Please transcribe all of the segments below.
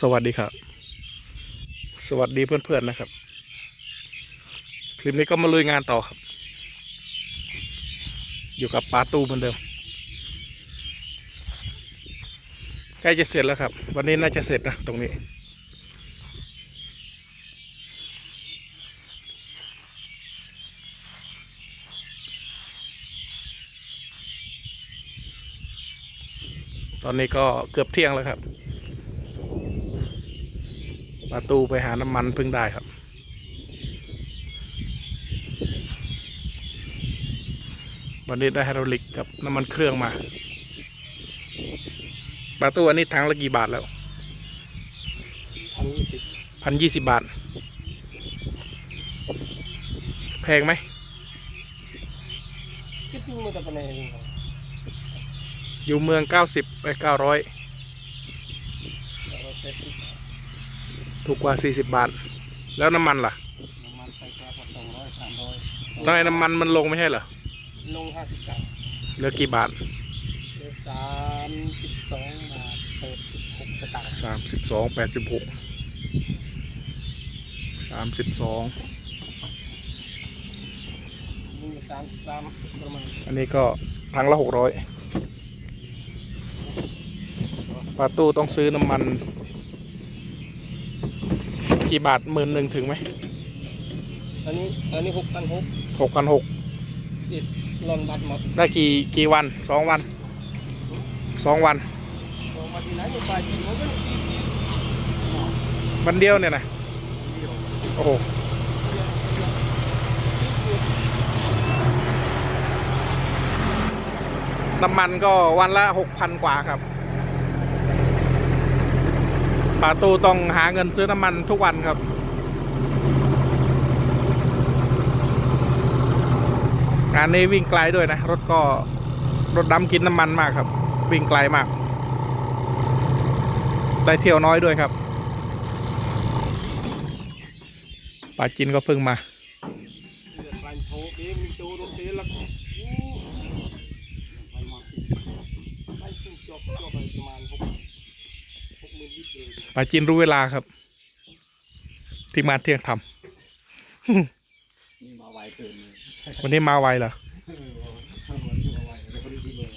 สวัสดีครับ สวัสดีเพื่อนๆนะครับ คลิปนี้ก็มาลุยงานต่อครับ อยู่กับปาตูเหมือนเดิม ใกล้จะเสร็จแล้วครับ วันนี้น่าจะเสร็จนะตรงนี้ ตอนนี้ก็เกือบเที่ยงแล้วครับ ประตูไปหาน้ำมันเพิ่งได้ครับ วันนี้ได้ไฮดรอลิกกับน้ำมันเครื่องมา ประตูอันนี้ถังละกี่บาทแล้วพันยี่สิบพันยี่สิบบาท แพงไหมคิดจริงมันจะเป็นยังไงครับอยู่เมืองเก้าสิบไปเก้าร้อย ถูกกว่าสี่สิบบาท แล้วน้ำมันล่ะน้ำมันไปกว่าสองร้อยสามร้อยทำไมน้ำมันมันลงไม่ใช่เหรอลงห้าสิบกรัมเหลือกี่บาท เหลือสามสิบสองบาทแปดสิบหกสตางค์สามสิบสองแปดสิบหกสามสิบสองมีสามสิบสามประมาณอันนี้ก็ถังละหกร้อยปาตู้ต้องซื้อน้ำมัน กี่บาทหมื่นหนึ่งถึงไหมอันนี้อันนี้หกพันหกหกพันหกติดลอนบัตรหมดได้กี่กี่วันสองวันสองวันลงมาที่ไหนก็ไปกินหมดเลยวันเดียวเนี่ยนะโอ้โหน้ำมันก็วันละหกพันกว่าครับ ปาตูต้องหาเงินซื้อน้ำมันทุกวันครับ งานนี้วิ่งไกลด้วยนะ รถก็รถดำกินน้ำมันมากครับ วิ่งไกลมากได้เที่ยวน้อยด้วยครับปาจินก็เพิ่งมา เดือดไปโถเองมีตัวรถเตี้ยแล้วอู้ไปมาไปขึ้นจบจบไปประมาณหกหกหมื่นลิ ตรเลยปาจินรู้เวลาครับ ที่มาเที่ยงทนี่มาไวเกินเลยำวันนี้มาไวเหรอเออวันนี้มาไวเลยพอดีเลย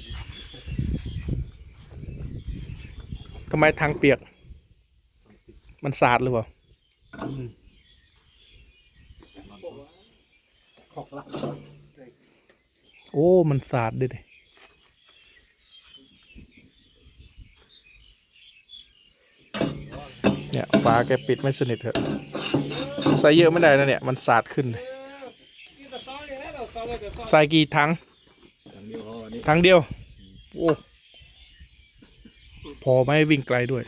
ทำไมทางเปียก มันสาดหรือเปล่าขอกลักโอ้ มันสาดด้วยดิ เนี่ยฝาแกปิดไม่สนิทเถอะใส่เยอะไม่ได้นะเนี่ยมันสาดขึ้นเลยใส่กี่ถังถังเดียว โอ้พอไหม่วิ่งไกลด้วย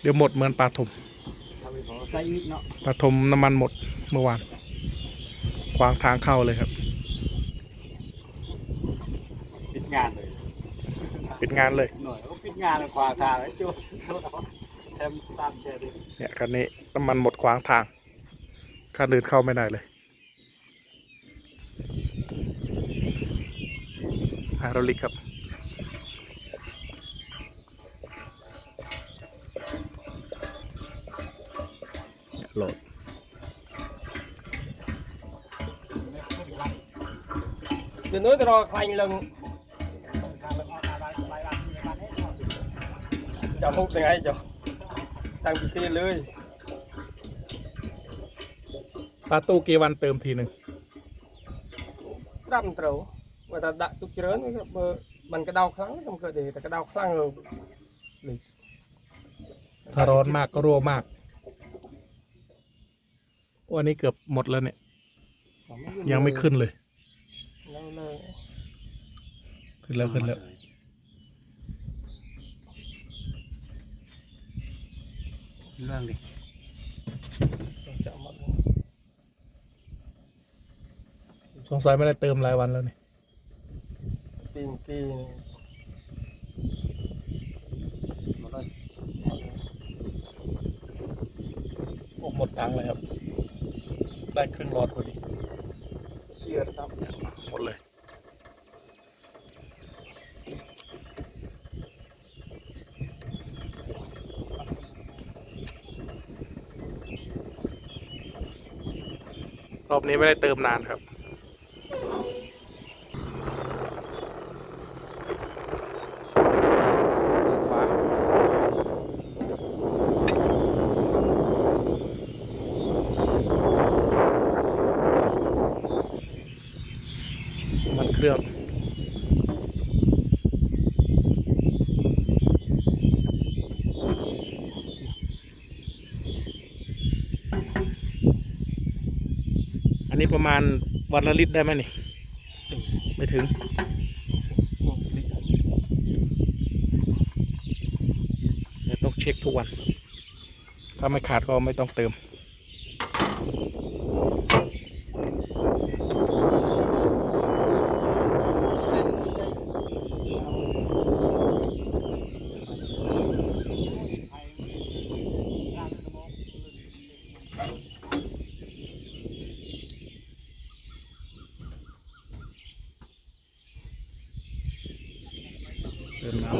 เดี๋ยวหมดเหมือนปลาทมใส่นิดเนาะปลาทมน้ำมันหมดเมื่อวานขวางทางเข้าเลยครับ ปิดงานเลย ปิดงานเลย หน่อยก็ปิดงานขวางทางไอ้จุ๊บ แทมตามแชร์ดิเนี่ยคันนี้น้ำมันหมดขวางทางคันอื่นเข้าไม่ได้เลยไฮดรอลิกครับเนี่ยโหลดเดี๋ยวนู้นจะรอใครลงจะมุกยังไงจ๊ะ ตั้งพิเศษเลยปลาตู้กี่วันเติมทีหนึ่งดำเต๋อว่าแต่ดะตุกเจริญมันก็เบอร์มันกระเดาครั้งมันก็ดีแต่กระเดาครั้งเลยเลยถ้าร้อนมากก็รั่วมากวันนี้เกือบหมดแล้วเนี่ย ยังไม่ขึ้นเลยยังเลยขึ้นแล้วขึ้นแล้ว เรื่องดิจะหมดสงสัยไม่ได้เติมหลายวันแล้วนี่ปีนกีนี่หมดเลยโอ้หมดตังค์เลยครับ ได้ครึ่งหลอดพอดีเกียร์ตับ หมดเลย รอบนี้ไม่ได้เติมนานครับเปิดฟ้ามันเครื่อง ประมาณวันละลิตรได้ไหมนี่ ไม่ถึง ต้องเช็คทุกวัน ถ้าไม่ขาดก็ไม่ต้องเติม เติมน้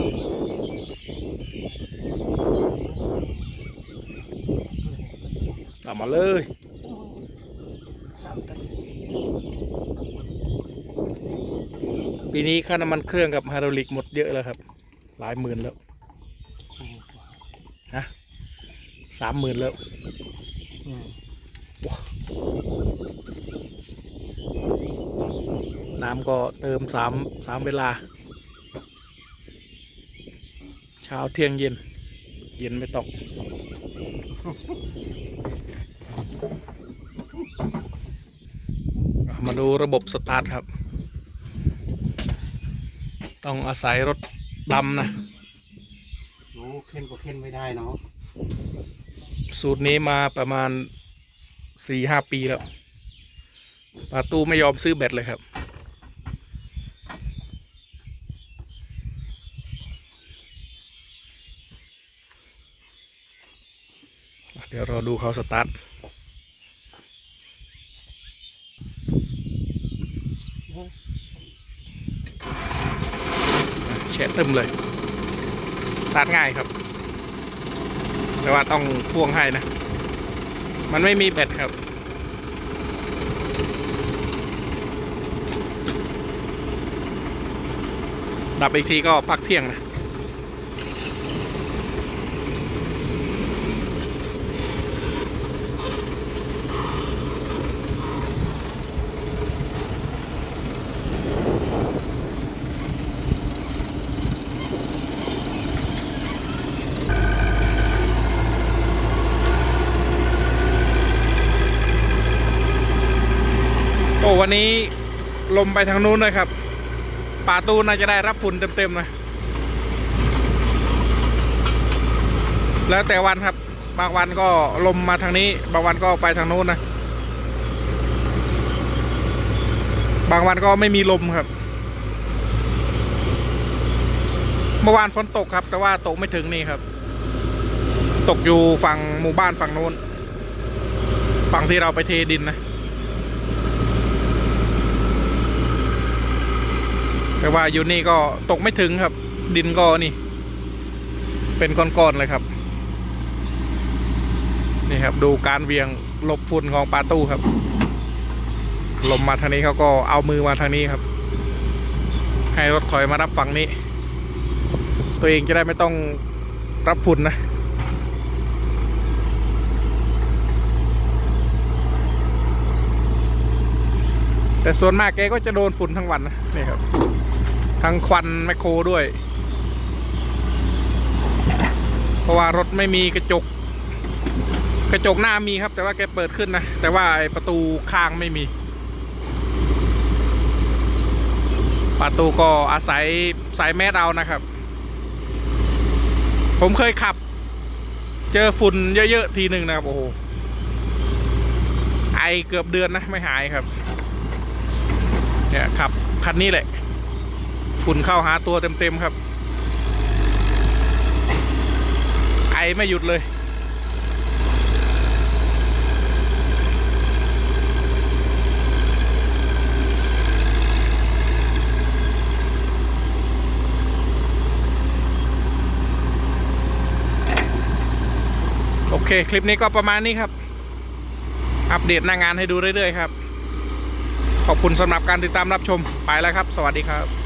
ำตามมาเลยปีนี้ค่าน้ำมันเครื่องกับไฮดรอลิกหมดเยอะแล้วครับ หลายหมื่นแล้วฮะสามหมื่นแล้วน้ำก็เติมสามสามเวลา เช้าเที่ยงเย็น เย็นไม่ต้อง มาดูระบบสตาร์ทครับ ต้องอาศัยรถดำนะโอ้เข็นก็เข็นไม่ได้เนาะ สูตรนี้มาประมาณสี่ห้าปีแล้วปาตู้ไม่ยอมซื้อแบตเลยครับ เดี๋ยวรอดูเขาสตาร์ท แชะเต็มเลยตาร์ทง่ายครับ แต่ว่าต้องพ่วงให้นะ มันไม่มีแบตครับดับอีกทีก็พักเที่ยงนะ วันนี้ลมไปทางนู้นเลยครับ ป่าตูน่าจะได้รับฝุ่นเต็มๆนะแล้วแต่วันครับ บางวันก็ลมมาทางนี้ บางวันก็ไปทางนู้นนะ บางวันก็ไม่มีลมครับ เมื่อวานฝนตกครับ แต่ว่าตกไม่ถึงนี่ครับ ตกอยู่ฝั่งหมู่บ้านฝั่งนู้นฝั่งที่เราไปเทดินนะ แต่ว่าอยู่นี่ก็ตกไม่ถึงครับ ดินก็นี่ เป็นก้อนๆเลยครับ นี่ครับดูการเวียงลบฝุ่นของปาตู้ครับ ลมมาทางนี้เขาก็เอามือมาทางนี้ครับ ให้รถถอยมารับฝั่งนี้ ตัวเองจะได้ไม่ต้องรับฝุ่นนะแต่ส่วนมากแกก็จะโดนฝุ่นทั้งวันนะนี่ครับ ทั้งควันแมคโครด้วย เพราะว่ารถไม่มีกระจก กระจกหน้ามีครับ แต่ว่าแกเปิดขึ้นนะ แต่ว่าประตูข้างไม่มี ประตูก็อาศัยสายแมสเอานะครับ ผมเคยขับ เจอฝุ่นเยอะๆทีหนึ่งนะครับ โอ้โห ไอเกือบเดือนนะ ไม่หายครับ เนี่ยขับคันนี้แหละ ฝุ่นเข้าหาตัวเต็มๆครับ ไอไม่หยุดเลย โอเค คลิปนี้ก็ประมาณนี้ครับ อัปเดตหน้างานให้ดูเรื่อยๆครับ ขอบคุณสำหรับการติดตามรับชมไปแล้วครับ สวัสดีครับ